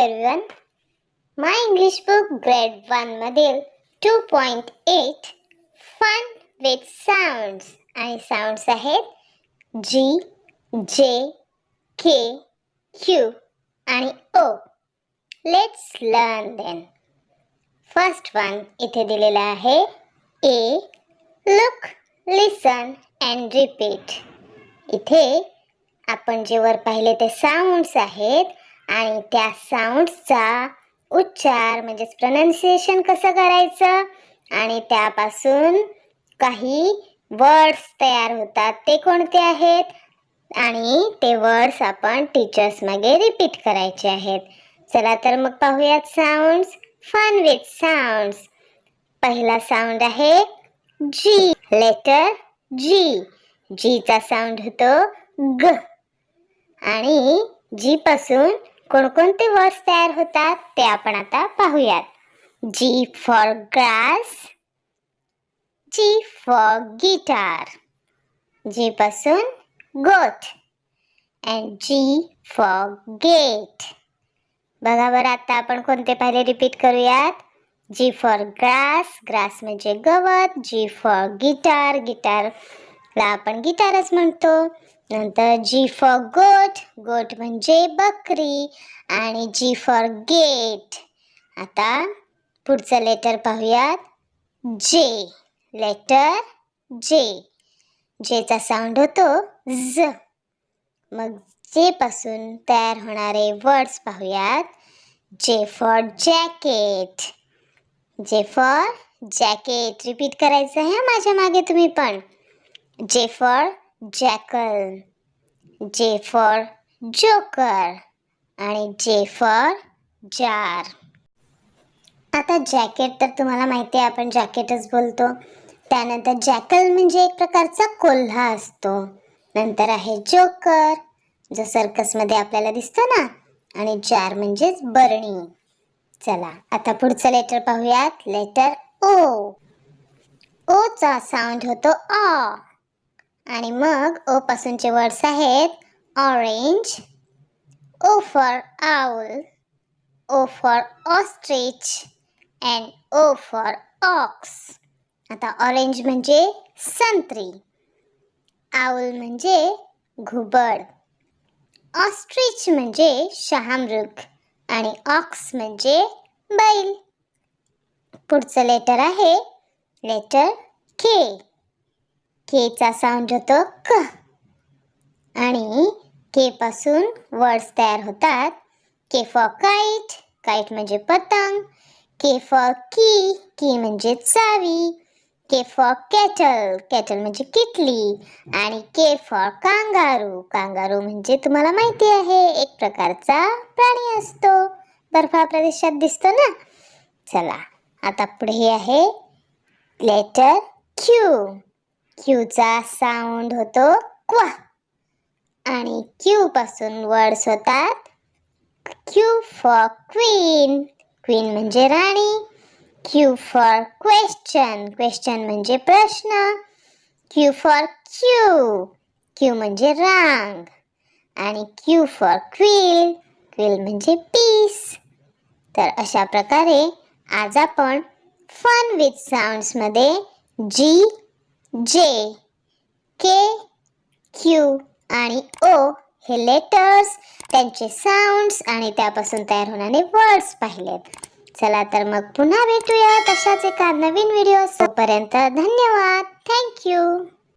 Everyone my English book grade one मधील two point eight fun with sounds आणि sounds आहेत G J K Q आणि O let's learn then first one इथे दिलेला आहे. A look listen and repeat इथे आपण जे वर पाहिले ते साऊंड्स आहेत. आणि त्या साऊंड्सचा उच्चार म्हणजेच प्रनाऊन्सिएशन कसं करायचं? आणि त्यापासून काही वर्ड्स तयार होतात. ते कोणते आहेत? आणि ते वर्ड्स आपण टीचर्स मागे रिपीट करायचे आहेत. चला तर मग पाहूयात साऊंड्स फन विथ साऊंड्स पहिला साऊंड आहे जी लेटर जी जीचा साऊंड होतो ग आणि जी पासून कोणकोणते वर्ड्स तयार होतात ते आपण आता पाहूयात. G for grass G for guitar G पासून goat and G for gate बघा बरं आता आपण कोणते पाहिले रिपीट करूयात? जी फॉर ग्रास ग्रास म्हणजे गवत जी फॉर गिटार ला आपण गिटारच म्हणतो. नंतर जी फॉर गोट गोट म्हणजे बकरी आणि जी फॉर गेट आता पुढचं लेटर पाहूयात. जे लेटर जे जेचा साऊंड होतो ज मग जेपासून तयार होणारे वर्ड्स पाहूयात. J for jacket J for jacket repeat करायचं आहे माझ्या मागे तुम्ही पण. J for jackal J for joker आणि जे फॉर जार आता जॅकेट तर तुम्हाला माहिती आहे आपण जॅकेटच बोलतो. त्यानंतर जॅकल म्हणजे एक प्रकारचा कोल्हा असतो. नंतर आहे जोकर जो सर्कसमध्ये आपल्याला दिसतो ना? आणि जार म्हणजेच बरणी. चला आता पुढचं लेटर पाहूयात. लेटर ओ ओचा साऊंड होतो आ आणि मग ओ पासूनचे वर्ड्स आहेत orange O for owl O for ostrich and O for ox आता ऑरेंज म्हणजे संत्री आऊल म्हणजे घुबड ऑस्ट्रिच म्हणजे शहामृग आणि ऑक्स म्हणजे बैल. पुढचं लेटर आहे लेटर के केचा साऊंड होतो. क. आणि के पासून वर्ड्स तयार होतात. के फॉर काईट काईट म्हणजे पतंग. के फॉर की की म्हणजे चावी. के फॉर कॅटल कॅटल म्हणजे किटली. आणि के फॉर कांगारू कांगारू म्हणजे तुम्हाला माहिती आहे एक प्रकारचा प्राणी असतो. बर्फा प्रदेशात दिसतो ना? चला आता पुढे आहे. लेटर क्यू क्यूचा साऊंड होतो क्वा. आणि क्यू पासून वर्ड्स होतात क्यू फॉर क्वीन. क्वीन म्हणजे राणी. Q for question. क्वेश्चन म्हणजे प्रश्न. Q for queue. क्यू म्हणजे रांग. आणि क्यू फॉर क्विल. क्विल म्हणजे पीस. तर अशा प्रकारे आज आपण fun with साऊंड्समध्ये G J K Q आणि ओ हे लेटर्स त्यांचे साऊंड्स आणि त्यापासून तयार होणारे वर्ड्स पाहिलेत. चला तर मग पुन्हा भेटूया तशाच एका नवीन व्हिडिओ तोपर्यंत धन्यवाद. थँक्यू